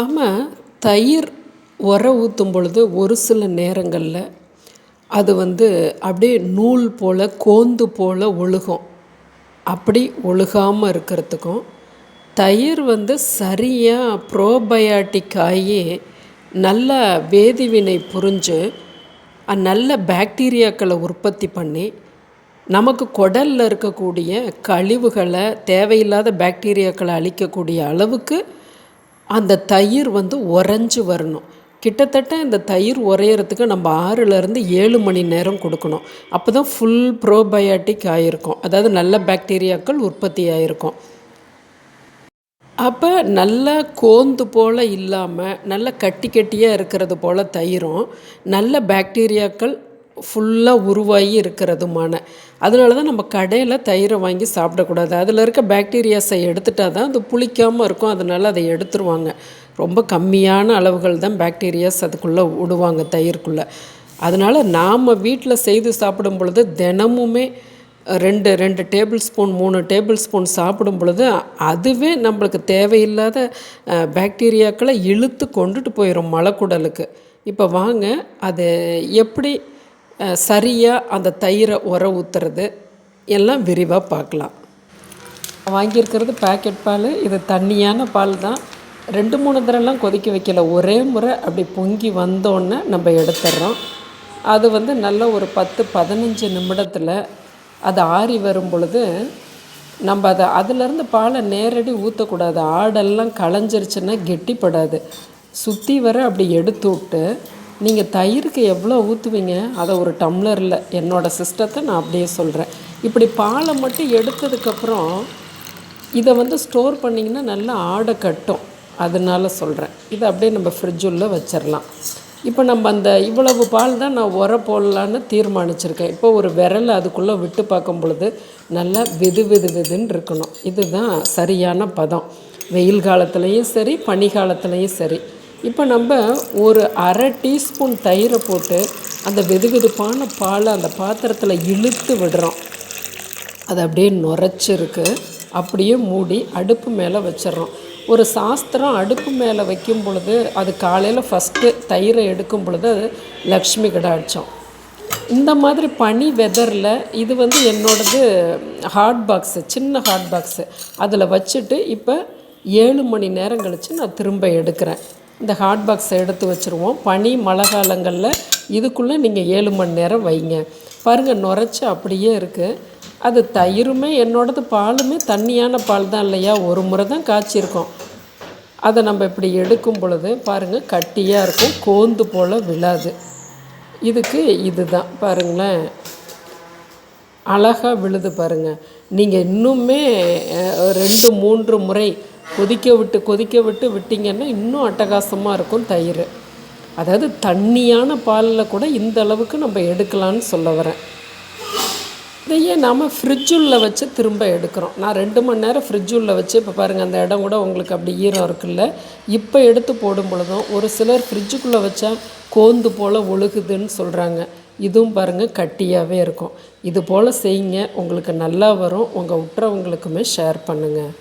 ஆமாம் தயிர் உர ஊற்றும் பொழுது ஒரு சில நேரங்களில் அது வந்து அப்படியே நூல் போல் கோந்து போல் ஒழுகும். அப்படி ஒழுகாமல் இருக்கிறதுக்கும் தயிர் வந்து சரியாக ப்ரோபயாட்டிக் ஆகி நல்ல வேதிவினை புரிஞ்சு நல்ல பாக்டீரியாக்களை உற்பத்தி பண்ணி நமக்கு குடலில் இருக்கக்கூடிய கழிவுகளை தேவையில்லாத பாக்டீரியாக்களை அழிக்கக்கூடிய அளவுக்கு அந்த தயிர் வந்து உறைஞ்சி வரணும். கிட்டத்தட்ட இந்த தயிர் உரையிறதுக்கு நம்ம ஆறுலேருந்து ஏழு மணி நேரம் கொடுக்கணும். அப்போ தான் ஃபுல் ப்ரோபயாட்டிக் ஆகிருக்கும் அதாவது நல்ல பாக்டீரியாக்கள் உற்பத்தி ஆகிருக்கும் அப்போ நல்லா கோந்து போல் இல்லாமல் நல்ல கட்டி கட்டியாக இருக்கிறது போல் தயிரும் நல்ல பாக்டீரியாக்கள் ஃபுல்லாக உருவாகி இருக்கிறதுமான அதனால தான் நம்ம கடையில் தயிரை வாங்கி சாப்பிடக்கூடாது. அதில் இருக்க பாக்டீரியாஸை எடுத்துட்டா தான் அது புளிக்காமல் இருக்கும். அதனால் அதை எடுத்துருவாங்க. ரொம்ப கம்மியான அளவுகள் தான் பாக்டீரியாஸ் அதுக்குள்ளே விடுவாங்க தயிருக்குள்ளே. அதனால் நாம் வீட்டில் செய்து சாப்பிடும் பொழுது தினமுமே ரெண்டு ரெண்டு டேபிள் ஸ்பூன் மூணு டேபிள் ஸ்பூன் சாப்பிடும் பொழுது அதுவே நம்மளுக்கு தேவையில்லாத பாக்டீரியாக்களை இழுத்து கொண்டுட்டு போயிடும் மலக்குடலுக்கு. இப்போ வாங்க அது எப்படி சரியாக அந்த தயிரை உர ஊற்றுறது எல்லாம் விரிவாக பார்க்கலாம் வாங்கியிருக்கிறது பேக்கெட் பால். இது தண்ணியான பால் தான். ரெண்டு மூணு தடவைலாம் கொதிக்க வைக்கல. ஒரே முறை அப்படி பொங்கி வந்தோடனே நம்ம எடுத்துடுறோம். அது வந்து நல்ல ஒரு பத்து பதினஞ்சு நிமிடத்தில் அது ஆறி வரும் பொழுது நம்ம அதை அதிலேருந்து பாலை நேரடி ஊற்றக்கூடாது ஆடெல்லாம் களைஞ்சிருச்சுன்னா கெட்டிப்படாது. சுற்றி வர அப்படி எடுத்து விட்டு நீங்கள் தயிருக்கு எவ்வளோ ஊற்றுவீங்க அதை ஒரு டம்ளரில். என்னோடய சிஸ்டத்தை நான் அப்படியே சொல்கிறேன் இப்படி பாலை மட்டும் எடுத்ததுக்கப்புறம் இதை வந்து ஸ்டோர் பண்ணிங்கன்னா நல்லா ஆடை கட்டும். அதனால சொல்கிறேன் இதை அப்படியே நம்ம ஃப்ரிட்ஜுள்ள வச்சிடலாம் இப்போ நம்ம அந்த இவ்வளவு பால் தான் நான் உர போடலான்னு தீர்மானிச்சிருக்கேன். இப்போ ஒரு விரல் அதுக்குள்ளே விட்டு பார்க்கும் பொழுது நல்லா வெது வெது வெதுன்னு இருக்கணும். இதுதான் சரியான பதம். வெயில் காலத்துலேயும் சரி பனி காலத்துலேயும் சரி. இப்போ நம்ம ஒரு அரை டீஸ்பூன் தயிரை போட்டு அந்த வெது வெதுப்பான பாலை அந்த பாத்திரத்தில் இழுத்து விடுறோம். அது அப்படியே நுரைச்சிருக்கு. அப்படியே மூடி அடுப்பு மேலே வச்சிட்றோம். ஒரு சாஸ்திரம் அடுப்பு மேலே வைக்கும் பொழுது அது காலையில் ஃபஸ்ட்டு தயிரை எடுக்கும் பொழுது அது லக்ஷ்மி கடாட்சம் இந்த மாதிரி பனி வெதரில் இது வந்து என்னோடது ஹாட் பாக்ஸு சின்ன ஹாட் பாக்ஸு அதில் வச்சுட்டு இப்போ ஏழு மணி நேரம் கழித்து நான் திரும்ப எடுக்கிறேன். இந்த ஹாட் பாக்ஸை எடுத்து வச்சுருவோம். பனி மழை காலங்களில் இதுக்குள்ளே நீங்கள் ஏழு மணி நேரம் வைங்க. பாருங்கள் நுரைச்சி அப்படியே இருக்குது அது தயிருமே என்னோடது பாலுமே தண்ணியான பால் தான் இல்லையா? ஒரு முறை தான் காய்ச்சிருக்கோம். அதை நம்ம இப்படி எடுக்கும் பொழுது பாருங்கள் கட்டியாக இருக்கும் கோந்து போல் விழாது. இதுக்கு இது தான் பாருங்களேன். அழகாக விழுது பாருங்கள் நீங்கள் இன்னுமே ரெண்டு மூன்று முறை கொதிக்க விட்டு கொதிக்க விட்டு விட்டிங்கன்னா இன்னும் அட்டகாசமாக இருக்கும் தயிர். அதாவது தண்ணியான பாலில் கூட இந்த அளவுக்கு நம்ம எடுக்கலான்னு சொல்ல வரேன். இதையே நாம் ஃப்ரிட்ஜுள்ள வச்சு திரும்ப எடுக்கிறோம். நான் ரெண்டு மணி நேரம் ஃப்ரிட்ஜுள்ள வச்சு இப்போ பாருங்கள் அந்த இடம் கூட உங்களுக்கு அப்படி ஈரம் இருக்குல்ல. இப்போ எடுத்து போடும் பொழுதும் ஒரு சிலர் ஃப்ரிட்ஜுக்குள்ளே வச்சா கோந்து போல் ஒழுகுதுன்னு சொல்கிறாங்க இதுவும் பாருங்கள் கட்டியாகவே இருக்கும். இது போல் செய்யுங்க. உங்களுக்கு நல்லா வரும். உங்கள் உற்றவங்களுக்குமே ஷேர் பண்ணுங்கள்